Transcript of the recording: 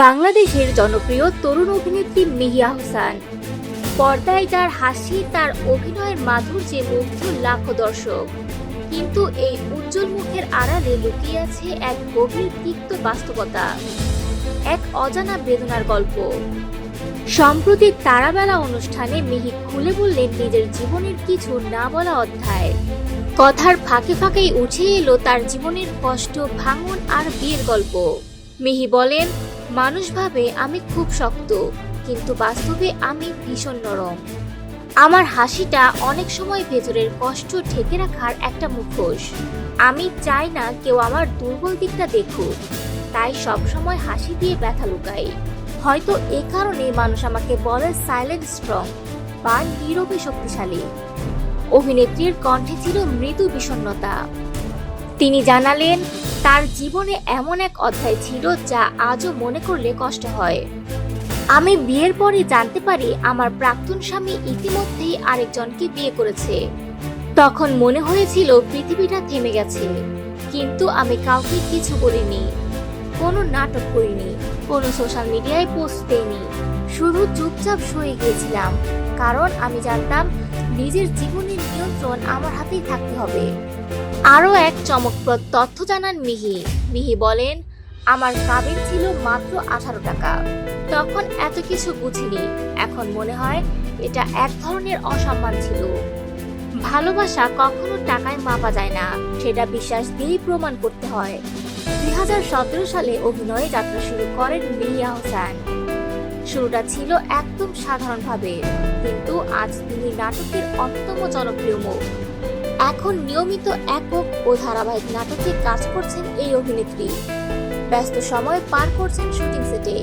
বাংলাদেশের জনপ্রিয় তরুণ অভিনেত্রী মিহিয়া হোসেন। পর্দায় তার হাসি, তার অভিনয়ের মাধুর্যে মুগ্ধ লাখো দর্শক। কিন্তু এই উজ্জ্বল মুখের আড়ালে লুকিয়ে আছে এক গভীর তিক্ত বাস্তবতা, এক অজানা বেদনার গল্প। সম্প্রতি তারাবেলা অনুষ্ঠানে মিহি খুলে বললেন নিজের জীবনের কিছু না বলা অধ্যায়। কথার ফাঁকে ফাঁকেই উঠে এলো তার জীবনের কষ্ট, ভাঙন আর বিয়ের গল্প। মিহি বলেন মানুষ ভাবে আমি খুব শক্ত, কিন্তু বাস্তবে আমি ভীষণ নরম। আমার হাসিটা অনেক সময় ভেতরের কষ্ট ঢেকে রাখার একটা মুখোশ। আমি চাই না কেউ আমার দুর্বল দিকটা দেখুক, তাই সবসময় হাসি দিয়ে ব্যথা লুকাই। হয়তো এ কারণে মানুষ আমাকে বলে সাইলেন্ট স্ট্রং বা নীরবে শক্তিশালী। অভিনেত্রীর কণ্ঠে ছিল মৃদু বিষণ্ণতা। তিনি জানালেন তার জীবনে এমন এক অধ্যায় ছিল যা আজও মনে করলে কষ্ট হয়। আমি বিয়ের পরে জানতে পারি আমার প্রাক্তন স্বামী ইতিমধ্যেই আরেকজনকে বিয়ে করেছে। তখন মনে হয়েছিল পৃথিবীটা থেমে গেছে, কিন্তু আমি কাউকে কিছু বলিনি। কোনো নাটক করিনি, কোনো সোশ্যাল মিডিয়ায় পোস্ট দেইনি, শুধু চুপচাপ সয়ে গিয়েছিলাম, কারণ আমি জানতাম নিজের জীবনের নিয়ন্ত্রণ আমার হাতেই থাকতে হবে। আরও এক চমকপ্রদ তথ্য জানান মিহি। মিহি বলেন, আমার কাবিন ছিল মাত্র আঠারো টাকা। তখন এত কিছু বুঝিনি। এখন মনে হয় এটা এক ধরনের অসম্মান ছিল। ভালোবাসা কখনো টাকায় মাপা যায় না। সেটা বিশ্বাস দিয়েই প্রমাণ করতে হয়। দুই হাজার সতেরো সালে অভিনয়ে যাত্রা শুরু করেন মিহিয়া হোসেন। শুরুটা ছিল একদম সাধারণভাবে, কিন্তু আজ তিনি নাটকের অন্যতম জনপ্রিয় মুখ। এখন নিয়মিত একক ও ধারাবাহিক নাটকে কাজ করছেন এই অভিনেত্রী। ব্যস্ত সময় পার করছেন শুটিং সেটে